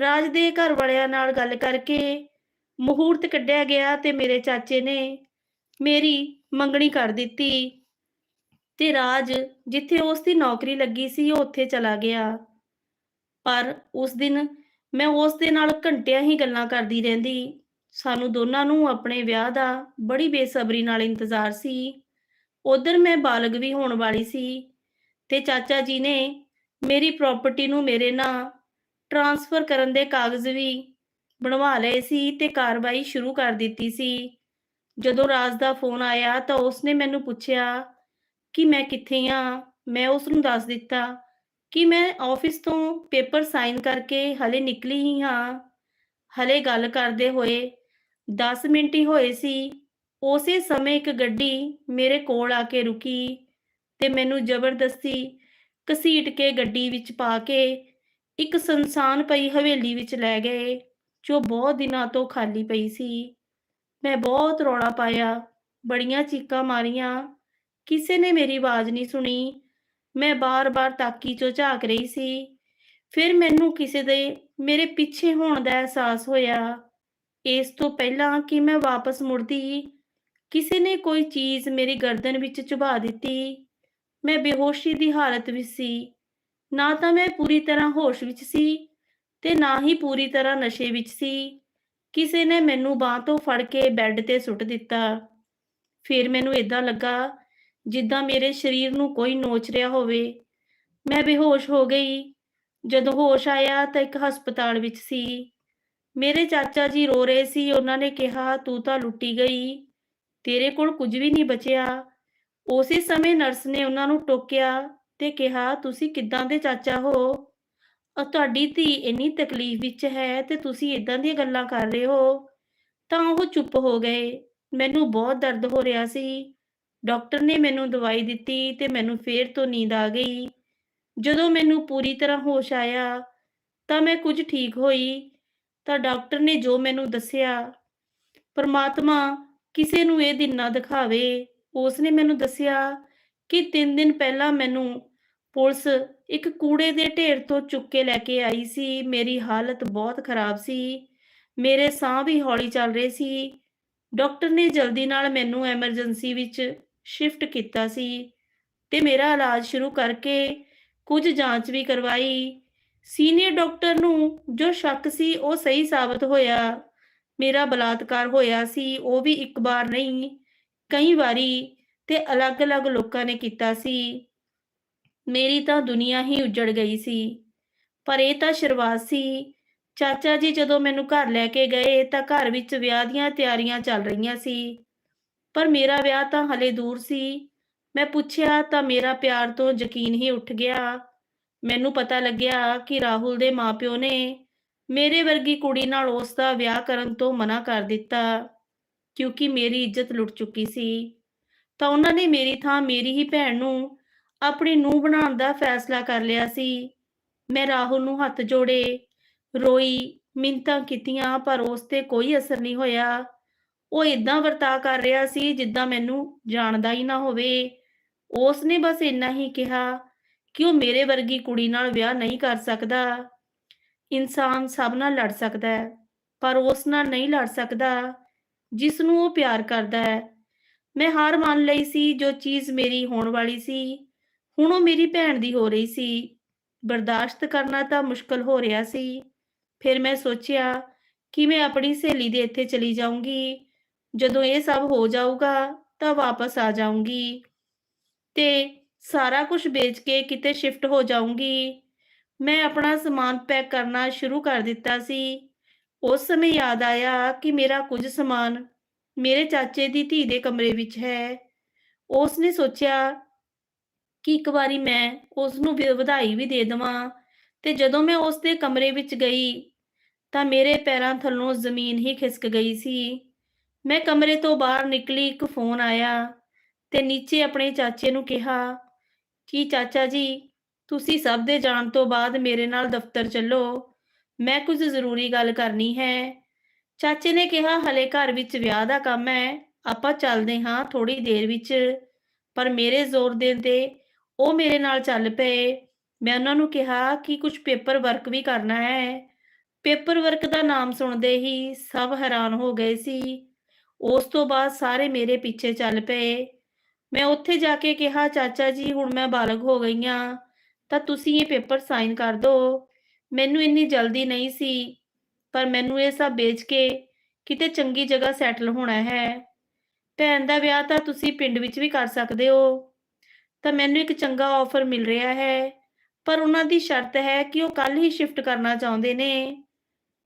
ਰਾਜ ਦੇ ਘਰ ਵਾਲਿਆਂ ਨਾਲ ਗੱਲ ਕਰਕੇ ਮਹੂਰਤ ਕੱਢਿਆ ਗਿਆ ਤੇ ਮੇਰੇ ਚਾਚੇ ਨੇ ਮੇਰੀ ਮੰਗਣੀ ਕਰ ਦਿੱਤੀ। ਤੇ ਰਾਜ ਜਿੱਥੇ ਉਸ ਦੀ ਨੌਕਰੀ ਲੱਗੀ ਸੀ, ਉਹ ਉੱਥੇ ਚਲਾ ਗਿਆ। ਪਰ ਉਸ ਦਿਨ ਮੈਂ ਉਸ ਦੇ ਨਾਲ ਘੰਟਿਆਂ ਹੀ ਗੱਲਾਂ ਕਰਦੀ ਰਹਿੰਦੀ। ਸਾਨੂੰ ਦੋਨਾਂ ਨੂੰ ਆਪਣੇ ਵਿਆਹ ਦਾ ਬੜੀ ਬੇਸਬਰੀ ਨਾਲ ਇੰਤਜ਼ਾਰ ਸੀ। ਉਧਰ ਮੈਂ ਬਾਲਗ ਵੀ ਹੋਣ ਵਾਲੀ ਸੀ ਤੇ ਚਾਚਾ ਜੀ ਨੇ ਮੇਰੀ ਪ੍ਰਾਪਰਟੀ ਨੂੰ ਮੇਰੇ ਨਾਂ ਟ੍ਰਾਂਸਫਰ ਕਰਨ ਦੇ ਕਾਗਜ਼ ਵੀ ਬਣਵਾ ਲਏ ਸੀ ਤੇ ਕਾਰਵਾਈ ਸ਼ੁਰੂ ਕਰ ਦਿੱਤੀ ਸੀ। ਜਦੋਂ ਰਾਜ ਦਾ ਫੋਨ ਆਇਆ ਤਾਂ ਉਸਨੇ ਮੈਨੂੰ ਪੁੱਛਿਆ ਕਿ ਮੈਂ ਕਿੱਥੇ ਆ? ਮੈਂ ਉਸ ਨੂੰ ਦੱਸ ਦਿੱਤਾ ਕਿ ਮੈਂ ਆਫਿਸ ਤੋਂ ਪੇਪਰ ਸਾਈਨ ਕਰਕੇ ਹਲੇ ਨਿਕਲੀ ਹੀ ਹਾਂ ਹਲੇ ਗੱਲ ਕਰਦੇ ਹੋਏ 10 ਮਿੰਟ ਹੀ ਹੋਏ ਸੀ ਉਸੇ ਸਮੇਂ ਇੱਕ ਗੱਡੀ ਮੇਰੇ ਕੋਲ ਆ ਕੇ ਰੁਕੀ ਤੇ ਮੈਨੂੰ ਜ਼ਬਰਦਸਤੀ ਘਸੀਟ ਕੇ ਗੱਡੀ ਵਿੱਚ ਪਾ ਕੇ ਇੱਕ ਸੰਸਾਨ ਪਈ ਹਵੇਲੀ ਵਿੱਚ ਲੈ ਗਏ, ਜੋ ਬਹੁਤ ਦਿਨਾਂ ਤੋਂ ਖਾਲੀ ਪਈ ਸੀ। ਮੈਂ ਬਹੁਤ ਰੌਲਾ ਪਾਇਆ, ਬੜੀਆਂ ਚੀਕਾਂ ਮਾਰੀਆਂ, ਕਿਸੇ ਨੇ ਮੇਰੀ ਆਵਾਜ਼ ਨਹੀਂ ਸੁਣੀ। ਮੈਂ ਬਾਰ-ਬਾਰ ਤਾਕੀ 'ਚੋਂ ਝਾਕ ਰਹੀ ਸੀ। ਫਿਰ ਮੈਨੂੰ ਕਿਸੇ ਦੇ ਮੇਰੇ ਪਿੱਛੇ ਹੋਣ ਦਾ ਅਹਿਸਾਸ ਹੋਇਆ। ਇਸ ਤੋਂ ਪਹਿਲਾਂ ਕਿ ਮੈਂ ਵਾਪਸ ਮੁੜਦੀ, ਕਿਸੇ ਨੇ ਕੋਈ ਚੀਜ਼ ਮੇਰੀ ਗਰਦਨ ਵਿੱਚ ਚੁਭਾ ਦਿੱਤੀ। ਮੈਂ ਬੇਹੋਸ਼ੀ ਦੀ ਹਾਲਤ ਵਿੱਚ ਸੀ। ਨਾ ਤਾਂ ਮੈਂ ਪੂਰੀ ਤਰ੍ਹਾਂ ਹੋਸ਼ ਵਿੱਚ ਸੀ ਤੇ ਨਾ ਹੀ ਪੂਰੀ ਤਰ੍ਹਾਂ ਨਸ਼ੇ ਵਿੱਚ ਸੀ। ਕਿਸੇ ਨੇ ਮੈਨੂੰ ਬਾਂਹ ਤੋਂ ਫੜ ਕੇ ਬੈੱਡ ਤੇ ਸੁੱਟ ਦਿੱਤਾ। ਫਿਰ ਮੈਨੂੰ ਏਦਾਂ ਲੱਗਾ ਜਿੱਦਾਂ ਮੇਰੇ ਸਰੀਰ ਨੂੰ ਕੋਈ ਨੋਚ ਰਿਹਾ ਹੋਵੇ। ਮੈਂ ਬੇਹੋਸ਼ ਹੋ ਗਈ। ਜਦੋਂ ਹੋਸ਼ ਆਇਆ ਤਾਂ ਇੱਕ ਹਸਪਤਾਲ ਵਿੱਚ ਸੀ। ਮੇਰੇ ਚਾਚਾ ਜੀ ਰੋ ਰਹੇ ਸੀ। ਉਹਨਾਂ ਨੇ ਕਿਹਾ, "ਤੂੰ ਤਾਂ ਲੁੱਟੀ ਗਈ। ਤੇਰੇ ਕੋਲ ਕੁਝ ਵੀ ਨਹੀਂ ਬਚਿਆ।" ਉਸੇ ਸਮੇਂ ਨਰਸ ਨੇ ਉਹਨਾਂ ਨੂੰ ਟੋਕਿਆ ਤੇ ਕਿਹਾ, "ਤੁਸੀਂ ਕਿੱਦਾਂ ਦੇ ਚਾਚਾ ਹੋ? ਤੁਹਾਡੀ ਧੀ ਇੰਨੀ ਤਕਲੀਫ਼ ਵਿੱਚ ਹੈ ਤੇ ਤੁਸੀਂ ਏਦਾਂ ਦੀਆਂ ਗੱਲਾਂ ਕਰ ਰਹੇ ਹੋ?" ਤਾਂ ਉਹ ਚੁੱਪ ਹੋ ਗਏ। ਮੈਨੂੰ ਬਹੁਤ ਦਰਦ ਹੋ ਰਿਹਾ ਸੀ। ਡਾਕਟਰ ਨੇ ਮੈਨੂੰ ਦਵਾਈ ਦਿੱਤੀ ਤੇ ਮੈਨੂੰ ਫੇਰ ਤੋਂ ਨੀਂਦ ਆ ਗਈ। ਜਦੋਂ ਮੈਨੂੰ ਪੂਰੀ ਤਰ੍ਹਾਂ ਹੋਸ਼ ਆਇਆ ਤਾਂ ਮੈਂ ਕੁਝ ਠੀਕ ਹੋਈ ਤਾਂ ਡਾਕਟਰ ਨੇ ਜੋ ਮੈਨੂੰ ਦੱਸਿਆ, "ਪਰਮਾਤਮਾ ਕਿਸੇ ਨੂੰ ਇਹ ਦਿਨ ਨਾ ਦਿਖਾਵੇ।" ਉਸ ਨੇ ਮੈਨੂੰ ਦੱਸਿਆ ਕਿ 3 ਦਿਨ ਪਹਿਲਾਂ ਮੈਨੂੰ ਪੁਲਿਸ ਇੱਕ ਕੂੜੇ ਦੇ ਢੇਰ ਤੋਂ ਚੁੱਕ ਕੇ ਲੈ ਕੇ ਆਈ ਸੀ। ਮੇਰੀ ਹਾਲਤ ਬਹੁਤ ਖਰਾਬ ਸੀ। ਮੇਰੇ ਸਾਹ ਵੀ ਹੌਲੀ ਚੱਲ ਰਹੇ ਸੀ। ਡਾਕਟਰ ਨੇ ਜਲਦੀ ਨਾਲ ਮੈਨੂੰ ਐਮਰਜੈਂਸੀ ਵਿੱਚ ਸ਼ਿਫਟ ਕੀਤਾ ਸੀ ਤੇ ਮੇਰਾ ਇਲਾਜ ਸ਼ੁਰੂ ਕਰਕੇ ਕੁਝ ਜਾਂਚ ਵੀ ਕਰਵਾਈ। ਸੀਨੀਅਰ ਡਾਕਟਰ ਨੂੰ ਜੋ ਸ਼ੱਕ ਸੀ ਉਹ ਸਹੀ ਸਾਬਤ ਹੋਇਆ। ਮੇਰਾ ਬਲਾਤਕਾਰ ਹੋਇਆ ਸੀ। ਉਹ ਵੀ ਇੱਕ ਵਾਰ ਨਹੀਂ, ਕਈ ਵਾਰੀ ਤੇ ਅਲੱਗ-ਅਲੱਗ ਲੋਕਾਂ ਨੇ ਕੀਤਾ ਸੀ। ਮੇਰੀ ਤਾਂ ਦੁਨੀਆ ਹੀ ਉੱਜੜ ਗਈ ਸੀ। ਪਰ ਇਹ ਤਾਂ ਸ਼ੁਰੂਆਤ ਸੀ। ਚਾਚਾ ਜੀ ਜਦੋਂ ਮੈਨੂੰ ਘਰ ਲੈ ਕੇ ਗਏ ਤਾਂ ਘਰ ਵਿੱਚ ਵਿਆਹ ਦੀਆਂ ਤਿਆਰੀਆਂ ਚੱਲ ਰਹੀਆਂ ਸੀ। ਪਰ ਮੇਰਾ ਵਿਆਹ ਤਾਂ ਹਲੇ ਦੂਰ ਸੀ। ਮੈਂ ਪੁੱਛਿਆ ਤਾਂ ਮੇਰਾ ਪਿਆਰ ਤੋਂ ਯਕੀਨ ਹੀ ਉੱਠ ਗਿਆ। ਮੈਨੂੰ ਪਤਾ ਲੱਗਿਆ ਕਿ ਰਾਹੁਲ ਦੇ ਮਾਂ-ਪਿਓ ਨੇ ਮੇਰੇ ਵਰਗੀ ਕੁੜੀ ਨਾਲ ਉਸ ਦਾ ਵਿਆਹ ਕਰਨ ਤੋਂ ਮਨਾ ਕਰ ਦਿੱਤਾ ਕਿਉਂਕਿ ਮੇਰੀ ਇੱਜ਼ਤ ਲੁੱਟ ਚੁੱਕੀ ਸੀ। ਤਾਂ ਉਹਨਾਂ ਨੇ ਮੇਰੀ ਥਾਂ ਮੇਰੀ ਹੀ ਭੈਣ ਨੂੰ ਆਪਣੀ ਨੂੰਹ ਬਣਾਉਣ ਦਾ ਫੈਸਲਾ ਕਰ ਲਿਆ ਸੀ। ਮੈਂ ਰਾਹੁਲ ਨੂੰ ਹੱਥ ਜੋੜੇ, ਰੋਈ, ਮਿੰਨਤਾਂ ਕੀਤੀਆਂ ਪਰ ਉਸ ਤੇ ਕੋਈ ਅਸਰ ਨਹੀਂ ਹੋਇਆ। ਉਹ ਏਦਾਂ ਵਰਤਾਅ ਕਰ ਰਿਹਾ ਸੀ ਜਿੱਦਾਂ ਮੈਨੂੰ ਜਾਣਦਾ ਹੀ ਨਾ ਹੋਵੇ। ਉਸ ਨੇ ਬਸ ਇੰਨਾ ਹੀ ਕਿਹਾ ਕਿ ਉਹ ਮੇਰੇ ਵਰਗੀ ਕੁੜੀ ਨਾਲ ਵਿਆਹ ਨਹੀਂ ਕਰ ਸਕਦਾ। ਇਨਸਾਨ ਸਭ ਨਾਲ ਲੜ ਸਕਦਾ ਹੈ, ਪਰ ਉਸ ਨਾਲ ਨਹੀਂ ਲੜ ਸਕਦਾ ਜਿਸ ਨੂੰ ਉਹ ਪਿਆਰ ਕਰਦਾ ਹੈ। ਮੈਂ ਹਾਰ ਮੰਨ ਲਈ ਸੀ। ਜੋ ਚੀਜ਼ ਮੇਰੀ ਹੋਣ ਵਾਲੀ ਸੀ, ਹੁਣ ਉਹ ਮੇਰੀ ਭੈਣ ਦੀ ਹੋ ਰਹੀ ਸੀ। ਬਰਦਾਸ਼ਤ ਕਰਨਾ ਤਾਂ ਮੁਸ਼ਕਲ ਹੋ ਰਿਹਾ ਸੀ। ਫਿਰ ਮੈਂ ਸੋਚਿਆ ਕਿ ਮੈਂ ਆਪਣੀ ਸਹੇਲੀ ਦੇ ਇੱਥੇ ਚਲੀ ਜਾਊਂਗੀ। ਜਦੋਂ ਇਹ ਸਭ ਹੋ ਜਾਊਗਾ ਤਾਂ ਵਾਪਸ ਆ ਜਾਊਂਗੀ ਤੇ ਸਾਰਾ ਕੁਝ ਵੇਚ ਕੇ ਕਿਤੇ ਸ਼ਿਫਟ ਹੋ ਜਾਊਂਗੀ। ਮੈਂ ਆਪਣਾ ਸਮਾਨ ਪੈਕ ਕਰਨਾ ਸ਼ੁਰੂ ਕਰ ਦਿੱਤਾ ਸੀ। ਉਸ ਸਮੇਂ ਯਾਦ ਆਇਆ ਕਿ ਮੇਰਾ ਕੁਝ ਸਮਾਨ ਮੇਰੇ ਚਾਚੇ ਦੀ ਧੀ ਦੇ ਕਮਰੇ ਵਿੱਚ ਹੈ। ਉਸ ਨੇ ਸੋਚਿਆ ਕਿ ਇੱਕ ਵਾਰੀ ਮੈਂ ਉਸ ਨੂੰ ਵਧਾਈ ਵੀ ਦੇ ਦੇਵਾਂ ਤੇ ਜਦੋਂ ਮੈਂ ਉਸ ਦੇ ਕਮਰੇ ਵਿੱਚ ਗਈ ਤਾਂ ਮੇਰੇ ਪੈਰਾਂ ਥੱਲੋਂ ਜ਼ਮੀਨ ਹੀ ਖਿਸਕ ਗਈ ਸੀ। ਮੈਂ ਕਮਰੇ ਤੋਂ ਬਾਹਰ ਨਿਕਲੀ, ਇੱਕ ਫ਼ੋਨ ਆਇਆ ਤੇ ਨੀਚੇ ਆਪਣੇ ਚਾਚੇ ਨੂੰ ਕਿਹਾ ਕਿ ਚਾਚਾ ਜੀ, ਤੁਸੀਂ ਸਭ ਦੇ ਜਾਣ ਤੋਂ ਬਾਅਦ ਮੇਰੇ ਨਾਲ ਦਫ਼ਤਰ ਚੱਲੋ। ਮੈਂ ਕੁਝ ਜ਼ਰੂਰੀ ਗੱਲ ਕਰਨੀ ਹੈ। ਚਾਚੇ ਨੇ ਕਿਹਾ, "ਹਲੇ ਘਰ ਵਿੱਚ ਵਿਆਹ ਦਾ ਕੰਮ ਹੈ। ਆਪਾਂ ਚੱਲਦੇ ਹਾਂ ਥੋੜ੍ਹੀ ਦੇਰ ਵਿੱਚ।" ਪਰ ਮੇਰੇ ਜ਼ੋਰ ਦੇਣ ਤੇ ਉਹ ਮੇਰੇ ਨਾਲ ਚੱਲ ਪਏ। ਮੈਂ ਉਹਨਾਂ ਨੂੰ ਕਿਹਾ ਕਿ ਕੁਝ ਪੇਪਰ ਵਰਕ ਵੀ ਕਰਨਾ ਹੈ। ਪੇਪਰ ਵਰਕ ਦਾ ਨਾਮ ਸੁਣਦੇ ਹੀ ਸਭ ਹੈਰਾਨ ਹੋ ਗਏ ਸੀ। ਉਸ ਤੋਂ ਬਾਅਦ ਸਾਰੇ ਮੇਰੇ ਪਿੱਛੇ ਚੱਲ ਪਏ। ਮੈਂ ਉੱਥੇ ਜਾ ਕੇ ਕਿਹਾ, "ਚਾਚਾ ਜੀ, ਹੁਣ ਮੈਂ ਬਾਲਗ ਹੋ ਗਈ ਹਾਂ ਤਾਂ ਤੁਸੀਂ ਇਹ ਪੇਪਰ ਸਾਈਨ ਕਰ ਦਿਓ। ਮੈਨੂੰ ਇੰਨੀ ਜਲਦੀ ਨਹੀਂ ਸੀ, ਪਰ ਮੈਨੂੰ ਇਹ ਸਭ ਵੇਚ ਕੇ ਕਿਤੇ ਚੰਗੀ ਜਗ੍ਹਾ ਸੈਟਲ ਹੋਣਾ ਹੈ। ਭੈਣ ਦਾ ਵਿਆਹ ਤਾਂ ਤੁਸੀਂ ਪਿੰਡ ਵਿੱਚ ਵੀ ਕਰ ਸਕਦੇ ਹੋ। ਤਾਂ ਮੈਨੂੰ ਇੱਕ ਚੰਗਾ ਆਫਰ ਮਿਲ ਰਿਹਾ ਹੈ, ਪਰ ਉਹਨਾਂ ਦੀ ਸ਼ਰਤ ਹੈ ਕਿ ਉਹ ਕੱਲ੍ਹ ਹੀ ਸ਼ਿਫਟ ਕਰਨਾ ਚਾਹੁੰਦੇ ਨੇ।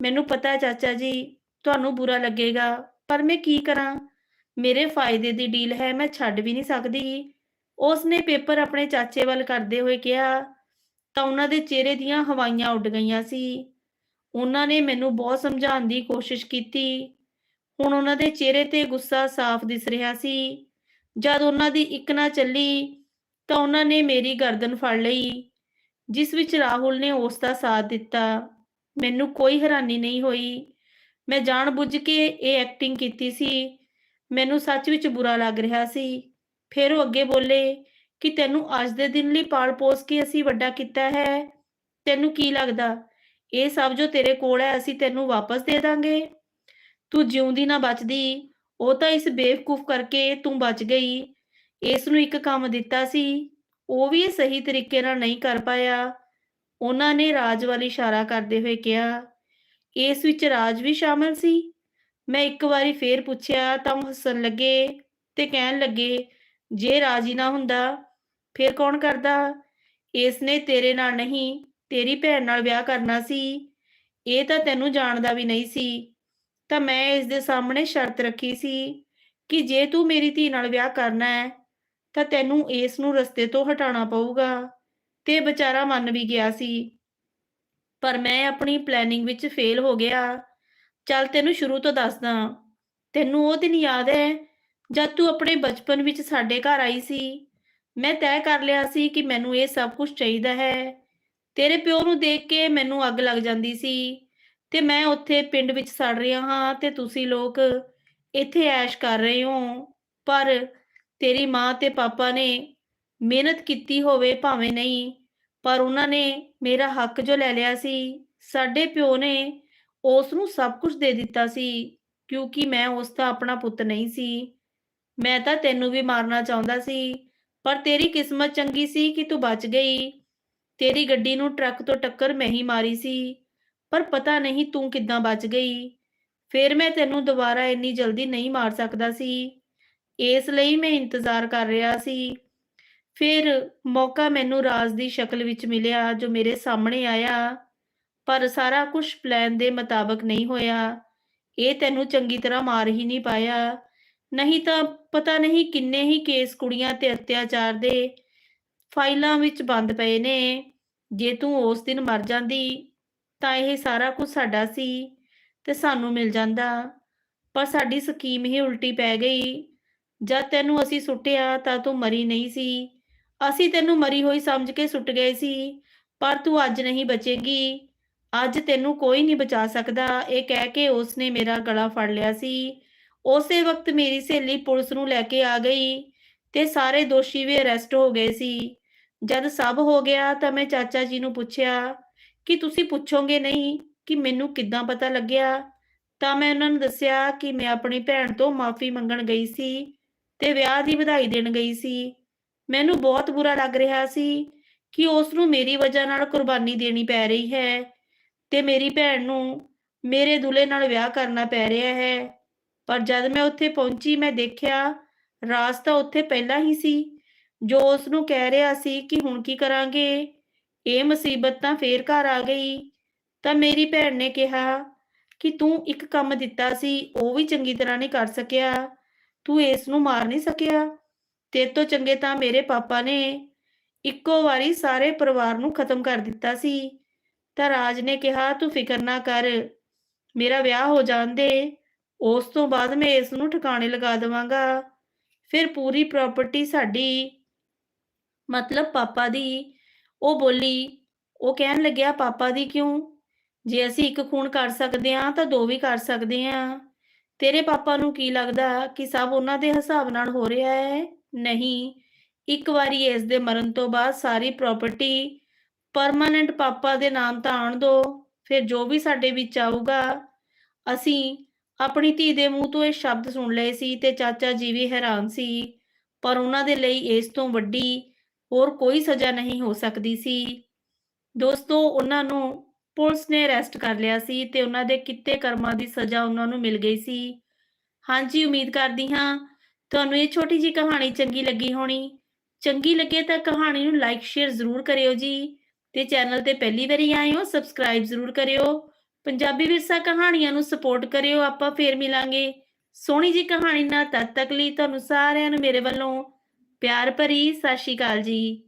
ਮੈਨੂੰ ਪਤਾ ਹੈ ਚਾਚਾ ਜੀ, ਤੁਹਾਨੂੰ ਬੁਰਾ ਲੱਗੇਗਾ, ਪਰ ਮੈਂ ਕੀ ਕਰਾਂ? ਮੇਰੇ ਫਾਇਦੇ ਦੀ ਡੀਲ ਹੈ, ਮੈਂ ਛੱਡ ਵੀ ਨਹੀਂ ਸਕਦੀ।" ਉਸ ਨੇ ਪੇਪਰ ਆਪਣੇ ਚਾਚੇ ਵੱਲ ਕਰਦੇ ਹੋਏ ਕਿਹਾ ਤਾਂ ਉਹਨਾਂ ਦੇ ਚਿਹਰੇ ਦੀਆਂ ਹਵਾਈਆਂ ਉੱਡ ਗਈਆਂ ਸੀ। ਉਹਨਾਂ ਨੇ ਮੈਨੂੰ ਬਹੁਤ ਸਮਝਾਉਣ ਦੀ ਕੋਸ਼ਿਸ਼ ਕੀਤੀ। ਹੁਣ ਉਹਨਾਂ ਦੇ ਚਿਹਰੇ ਤੇ ਗੁੱਸਾ ਸਾਫ਼ ਦਿਸ ਰਿਹਾ ਸੀ। ਜਦ ਉਹਨਾਂ ਦੀ ਇੱਕ ਨਾ ਚੱਲੀ ਤਾਂ ਉਹਨਾਂ ਨੇ ਮੇਰੀ ਗਰਦਨ ਫੜ ਲਈ। ਜਿਸ ਵਿੱਚ ਰਾਹੁਲ ਨੇ ਉਸ ਦਾ ਸਾਥ ਦਿੱਤਾ ਮੈਨੂੰ ਕੋਈ ਹੈਰਾਨੀ ਨਹੀਂ ਹੋਈ ਮੈਂ ਜਾਣਬੁੱਝ ਕੇ ਇਹ ਐਕਟਿੰਗ ਕੀਤੀ ਸੀ। ਮੈਨੂੰ ਸੱਚ ਵਿੱਚ ਬੁਰਾ ਲੱਗ ਰਿਹਾ ਸੀ। ਫਿਰ ਉਹ ਅੱਗੇ ਬੋਲੇ ਕਿ ਤੈਨੂੰ ਅੱਜ ਦੇ ਦਿਨ ਲਈ ਪਾਲ ਪੋਸ ਕੇ ਅਸੀਂ ਵੱਡਾ ਕੀਤਾ ਹੈ। ਤੈਨੂੰ ਕੀ ਲੱਗਦਾ? ਇਹ ਸਭ ਜੋ ਤੇਰੇ ਕੋਲ ਹੈ, ਅਸੀਂ ਤੈਨੂੰ ਵਾਪਸ ਦੇ ਦਾਂਗੇ। ਤੂੰ ਜਿਉਂਦੀ ਨਾ ਬਚਦੀ। ਉਹ ਤਾਂ ਇਸ ਬੇਵਕੂਫ ਕਰਕੇ ਤੂੰ ਬਚ ਗਈ। ਇਸ ਨੂੰ ਇੱਕ ਕੰਮ ਦਿੱਤਾ ਸੀ। ਉਹ ਵੀ ਸਹੀ ਤਰੀਕੇ ਨਾਲ ਨਹੀਂ ਕਰ ਪਾਇਆ। ਉਹਨਾਂ ਨੇ ਰਾਜ ਵੱਲ ਇਸ਼ਾਰਾ ਕਰਦੇ ਹੋਏ ਕਿਹਾ ਇਸ ਵਿੱਚ ਰਾਜ ਵੀ ਸ਼ਾਮਲ ਸੀ। ਮੈਂ ਇੱਕ ਵਾਰੀ ਫੇਰ ਪੁੱਛਿਆ, ਤਾਂ ਉਹ ਹੱਸਣ ਲੱਗੇ ਤੇ ਕਹਿਣ ਲੱਗੇ, ਜੇ ਰਾਜ ਹੀ ਨਾ ਹੁੰਦਾ, ਫਿਰ ਕੌਣ ਕਰਦਾ? ਇਸ ਨੇ ਤੇਰੇ ਨਾਲ ਨਹੀਂ, ਤੇਰੀ ਭੈਣ ਨਾਲ ਵਿਆਹ ਕਰਨਾ ਸੀ। ਇਹ ਤਾਂ ਤੈਨੂੰ ਜਾਣਦਾ ਵੀ ਨਹੀਂ ਸੀ। ਤਾਂ ਮੈਂ ਇਸ ਦੇ ਸਾਹਮਣੇ ਸ਼ਰਤ ਰੱਖੀ ਸੀ ਕਿ ਜੇ ਤੂੰ ਮੇਰੀ ਧੀ ਨਾਲ ਵਿਆਹ ਕਰਨਾ ਹੈ, ਤਾਂ ਤੈਨੂੰ ਇਸ ਨੂੰ ਰਸਤੇ ਤੋਂ ਹਟਾਉਣਾ ਪਊਗਾ। ਤੇ ਵਿਚਾਰਾ ਮੰਨ ਵੀ ਗਿਆ ਸੀ। ਪਰ ਮੈਂ ਆਪਣੀ ਪਲੈਨਿੰਗ ਵਿੱਚ ਫੇਲ ਹੋ ਗਿਆ। ਚੱਲ ਤੈਨੂੰ ਸ਼ੁਰੂ ਤੋਂ ਦੱਸਦਾ। ਤੈਨੂੰ ਉਹ ਦਿਨ ਯਾਦ ਹੈ ਜਦ ਤੂੰ ਆਪਣੇ ਬਚਪਨ ਵਿੱਚ ਸਾਡੇ ਘਰ ਆਈ ਸੀ। ਮੈਂ ਤੈਅ ਕਰ ਲਿਆ ਸੀ ਕਿ ਮੈਨੂੰ ਇਹ ਸਭ ਕੁਝ ਚਾਹੀਦਾ ਹੈ। ਤੇਰੇ ਪਿਓ ਨੂੰ ਦੇਖ ਕੇ ਮੈਨੂੰ ਅੱਗ ਲੱਗ ਜਾਂਦੀ ਸੀ ਤੇ ਮੈਂ ਉੱਥੇ ਪਿੰਡ ਵਿੱਚ ਸੜ ਰਿਹਾ ਹਾਂ ਤੇ ਤੁਸੀਂ ਲੋਕ ਇੱਥੇ ਐਸ਼ ਕਰ ਰਹੇ ਹੋ। ਪਰ ਤੇਰੀ ਮਾਂ ਤੇ ਪਾਪਾ ਨੇ ਮਿਹਨਤ ਕੀਤੀ ਹੋਵੇ ਭਾਵੇਂ ਨਹੀਂ, ਪਰ ਉਹਨਾਂ ਨੇ ਮੇਰਾ ਹੱਕ ਜੋ ਲੈ ਲਿਆ ਸੀ, ਸਾਡੇ ਪਿਓ ਨੇ ਉਸ ਨੂੰ ਸਭ ਕੁਝ ਦੇ ਦਿੱਤਾ ਸੀ, ਕਿਉਂਕਿ ਮੈਂ ਉਸ ਦਾ ਆਪਣਾ ਪੁੱਤ ਨਹੀਂ ਸੀ। ਮੈਂ ਤਾਂ ਤੈਨੂੰ ਵੀ ਮਾਰਨਾ ਚਾਹੁੰਦਾ ਸੀ, ਪਰ ਤੇਰੀ ਕਿਸਮਤ ਚੰਗੀ ਸੀ ਕਿ ਤੂੰ ਬਚ ਗਈ। ਤੇਰੀ ਗੱਡੀ ਨੂੰ ਟਰੱਕ ਤੋਂ ਟੱਕਰ ਮੈਂ ਹੀ ਮਾਰੀ ਸੀ, ਪਰ ਪਤਾ ਨਹੀਂ ਤੂੰ ਕਿੱਦਾਂ ਬਚ ਗਈ। ਫਿਰ ਮੈਂ ਤੈਨੂੰ ਦੁਬਾਰਾ ਇੰਨੀ ਜਲਦੀ ਨਹੀਂ ਮਾਰ ਸਕਦਾ ਸੀ। ਇਸ ਲਈ ਮੈਂ ਇੰਤਜ਼ਾਰ ਕਰ ਰਿਹਾ ਸੀ। ਫਿਰ ਮੌਕਾ ਮੈਨੂੰ ਰਾਜ ਦੀ ਸ਼ਕਲ ਵਿੱਚ ਮਿਲਿਆ, ਜੋ ਮੇਰੇ ਸਾਹਮਣੇ ਆਇਆ, ਪਰ ਸਾਰਾ ਕੁਝ ਪਲਾਨ ਦੇ ਮੁਤਾਬਕ ਨਹੀਂ ਹੋਇਆ। ਇਹ ਤੈਨੂੰ ਚੰਗੀ ਤਰ੍ਹਾਂ ਮਾਰ ਹੀ ਨਹੀਂ ਪਾਇਆ। ਨਹੀਂ ਤਾਂ ਪਤਾ ਨਹੀਂ ਕਿੰਨੇ ਹੀ ਕੇਸ ਕੁੜੀਆਂ ਤੇ ਅਤਿਆਚਾਰ ਦੇ ਫਾਈਲਾਂ ਵਿੱਚ ਬੰਦ ਪਏ ਨੇ। ਜੇ ਤੂੰ ਉਸ ਦਿਨ ਮਰ ਜਾਂਦੀ, ਤਾਂ ਇਹ ਸਾਰਾ ਕੁਝ ਸਾਡਾ ਸੀ ਤੇ ਸਾਨੂੰ ਮਿਲ ਜਾਂਦਾ। ਪਰ ਸਾਡੀ ਸਕੀਮ ਹੀ ਉਲਟੀ ਪੈ ਗਈ। ਜਦ ਤੈਨੂੰ ਅਸੀਂ ਸੁੱਟਿਆ, ਤਾਂ ਤੂੰ ਮਰੀ ਨਹੀਂ ਸੀ। ਅਸੀਂ ਤੈਨੂੰ ਮਰੀ ਹੋਈ ਸਮਝ ਕੇ ਸੁੱਟ ਗਏ ਸੀ, ਪਰ ਤੂੰ ਅੱਜ ਨਹੀਂ ਬਚੇਗੀ। ਅੱਜ ਤੈਨੂੰ ਕੋਈ ਨਹੀਂ ਬਚਾ ਸਕਦਾ। ਇਹ ਕਹਿ ਕੇ ਉਸਨੇ ਮੇਰਾ ਗਲਾ ਫੜ ਲਿਆ ਸੀ। ਉਸੇ ਵਕਤ ਮੇਰੀ ਸਹੇਲੀ ਪੁਲਿਸ ਨੂੰ ਲੈ ਕੇ ਆ ਗਈ ਤੇ ਸਾਰੇ ਦੋਸ਼ੀ ਵੀ ਅਰੈਸਟ ਹੋ ਗਏ ਸੀ। ਜਦ ਸਭ ਹੋ ਗਿਆ ਤਾਂ ਮੈਂ ਚਾਚਾ ਜੀ ਨੂੰ ਪੁੱਛਿਆ, ਕਿ ਤੁਸੀਂ ਪੁੱਛੋਗੇ ਨਹੀਂ ਕਿ ਮੈਨੂੰ ਕਿੱਦਾਂ ਪਤਾ ਲੱਗਿਆ? ਤਾਂ ਮੈਂ ਉਹਨਾਂ ਨੂੰ ਦੱਸਿਆ ਕਿ ਮੈਂ ਆਪਣੀ ਭੈਣ ਤੋਂ ਮਾਫੀ ਮੰਗਣ ਗਈ ਸੀ ਤੇ ਵਿਆਹ ਦੀ ਵਧਾਈ ਦੇਣ ਗਈ ਸੀ। ਮੈਨੂੰ ਬਹੁਤ ਬੁਰਾ ਲੱਗ ਰਿਹਾ ਸੀ ਕਿ ਉਸ ਨੂੰ ਮੇਰੀ ਵਜ੍ਹਾ ਨਾਲ ਕੁਰਬਾਨੀ ਦੇਣੀ ਪੈ ਰਹੀ ਹੈ ਤੇ ਮੇਰੀ ਭੈਣ ਨੂੰ ਮੇਰੇ ਦੁੱਲੇ ਨਾਲ ਵਿਆਹ ਕਰਨਾ ਪੈ ਰਿਹਾ ਹੈ। ਪਰ ਜਦ ਮੈਂ ਉੱਥੇ ਪਹੁੰਚੀ, ਮੈਂ ਦੇਖਿਆ ਰਾਜ ਤਾਂ ਉੱਥੇ ਪਹਿਲਾਂ ਹੀ ਸੀ, ਜੋ ਉਸ ਨੂੰ ਕਹਿ ਰਿਹਾ ਸੀ ਕਿ ਹੁਣ ਕੀ ਕਰਾਂਗੇ? ਇਹ ਮੁਸੀਬਤ ਤਾਂ ਫੇਰ ਘਰ ਆ ਗਈ। ਤਾਂ ਮੇਰੀ ਭੈਣ ਨੇ ਕਿਹਾ ਕਿ ਤੂੰ ਇੱਕ ਕੰਮ ਦਿੱਤਾ ਸੀ, ਉਹ ਵੀ ਚੰਗੀ ਤਰ੍ਹਾਂ ਨਹੀਂ ਕਰ ਸਕਿਆ। ਤੂੰ ਇਸ ਨੂੰ ਮਾਰ ਨਹੀਂ ਸਕਿਆ। ਤੇਰੇ ਤੋਂ ਚੰਗੇ ਤਾਂ ਮੇਰੇ ਪਾਪਾ ਨੇ ਇੱਕੋ ਵਾਰੀ ਸਾਰੇ ਪਰਿਵਾਰ ਨੂੰ ਖਤਮ ਕਰ ਦਿੱਤਾ ਸੀ। ਤਾਂ ਰਾਜ ਨੇ ਕਿਹਾ, ਤੂੰ ਫਿਕਰ ਨਾ ਕਰ, ਮੇਰਾ ਵਿਆਹ ਹੋ ਜਾਣ ਦੇ। ਉਸ ਤੋਂ ਬਾਅਦ ਮੈਂ ਇਸ ਨੂੰ ਠਿਕਾਣੇ ਲਗਾ ਦੇਵਾਂਗਾ। ਫਿਰ ਪੂਰੀ ਪ੍ਰਾਪਰਟੀ ਸਾਡੀ ਮਤਲਬ ਪਾਪਾ ਦੀ। ਉਹ ਬੋਲੀ, ਉਹ ਕਹਿਣ ਲੱਗਿਆ, ਪਾਪਾ ਦੀ ਕਿਉਂ? ਜੇ ਅਸੀਂ ਇੱਕ ਖੂਨ ਕਰ ਸਕਦੇ ਹਾਂ, ਤਾਂ ਦੋ ਵੀ ਕਰ ਸਕਦੇ ਹਾਂ। ਤੇਰੇ ਪਾਪਾ ਨੂੰ ਕੀ ਲੱਗਦਾ ਕਿ ਸਭ ਉਹਨਾਂ ਦੇ ਹਿਸਾਬ ਨਾਲ ਹੋ ਰਿਹਾ ਹੈ? ਨਹੀਂ। ਇੱਕ ਵਾਰੀ ਇਸ ਦੇ ਮਰਨ ਤੋਂ ਬਾਅਦ ਸਾਰੀ ਪ੍ਰਾਪਰਟੀ ਪਰਮਾਨੈਂਟ ਪਾਪਾ ਦੇ ਨਾਮ ਤਾਂ ਆਣ ਦੋ, ਫਿਰ ਜੋ ਵੀ ਸਾਡੇ ਵਿੱਚ ਆਊਗਾ, ਅਸੀਂ ਆਪਣੀ ਧੀ ਦੇ ਮੂੰਹ ਤੋਂ ਇਹ ਸ਼ਬਦ ਸੁਣ ਲਏ ਸੀ ਤੇ ਚਾਚਾ ਜੀ ਵੀ ਹੈਰਾਨ ਸੀ, ਪਰ ਉਹਨਾਂ ਦੇ ਲਈ ਇਸ ਤੋਂ ਵੱਡੀ ਹੋਰ ਕੋਈ ਸਜ਼ਾ ਨਹੀਂ ਹੋ ਸਕਦੀ ਸੀ। ਦੋਸਤੋ, ਉਹਨਾਂ ਨੂੰ ਪੁਲਿਸ ਨੇ ਅਰੈਸਟ ਕਰ ਲਿਆ ਸੀ ਤੇ ਉਹਨਾਂ ਦੇ ਕਿੱਤੇ ਕਰਮਾਂ ਦੀ ਸਜ਼ਾ ਉਹਨਾਂ ਨੂੰ ਮਿਲ ਗਈ ਸੀ। ਹਾਂਜੀ, ਉਮੀਦ ਕਰਦੀ ਹਾਂ ਤੁਹਾਨੂੰ ਇਹ ਛੋਟੀ ਜੀ ਕਹਾਣੀ ਚੰਗੀ ਲੱਗੀ ਹੋਣੀ, ਚੰਗੀ ਲੱਗੇ ਤਾਂ ਕਹਾਣੀ ਨੂੰ ਲਾਈਕ ਸ਼ੇਅਰ ਜ਼ਰੂਰ ਕਰਿਓ ਜੀ ਤੇ ਚੈਨਲ ਤੇ ਪਹਿਲੀ ਵਾਰੀ ਆਏ ਹੋ ਸਬਸਕ੍ਰਾਈਬ ਜ਼ਰੂਰ ਕਰਿਓ, ਪੰਜਾਬੀ ਵਿਰਸਾ ਕਹਾਣੀਆਂ ਨੂੰ ਸਪੋਰਟ ਕਰਿਓ, ਆਪਾਂ ਫੇਰ ਮਿਲਾਂਗੇ। ਸੋਹਣੀ ਜੀ ਕਹਾਣੀ ਨਾਲ ਤਦ ਤੱਕ ਲਈ ਤੁਹਾਨੂੰ ਸਾਰਿਆਂ ਨੂੰ ਮੇਰੇ ਵੱਲੋਂ, ਪਿਆਰ ਭਰੀ, ਸਤਿ ਸ਼੍ਰੀ ਅਕਾਲ ਜੀ।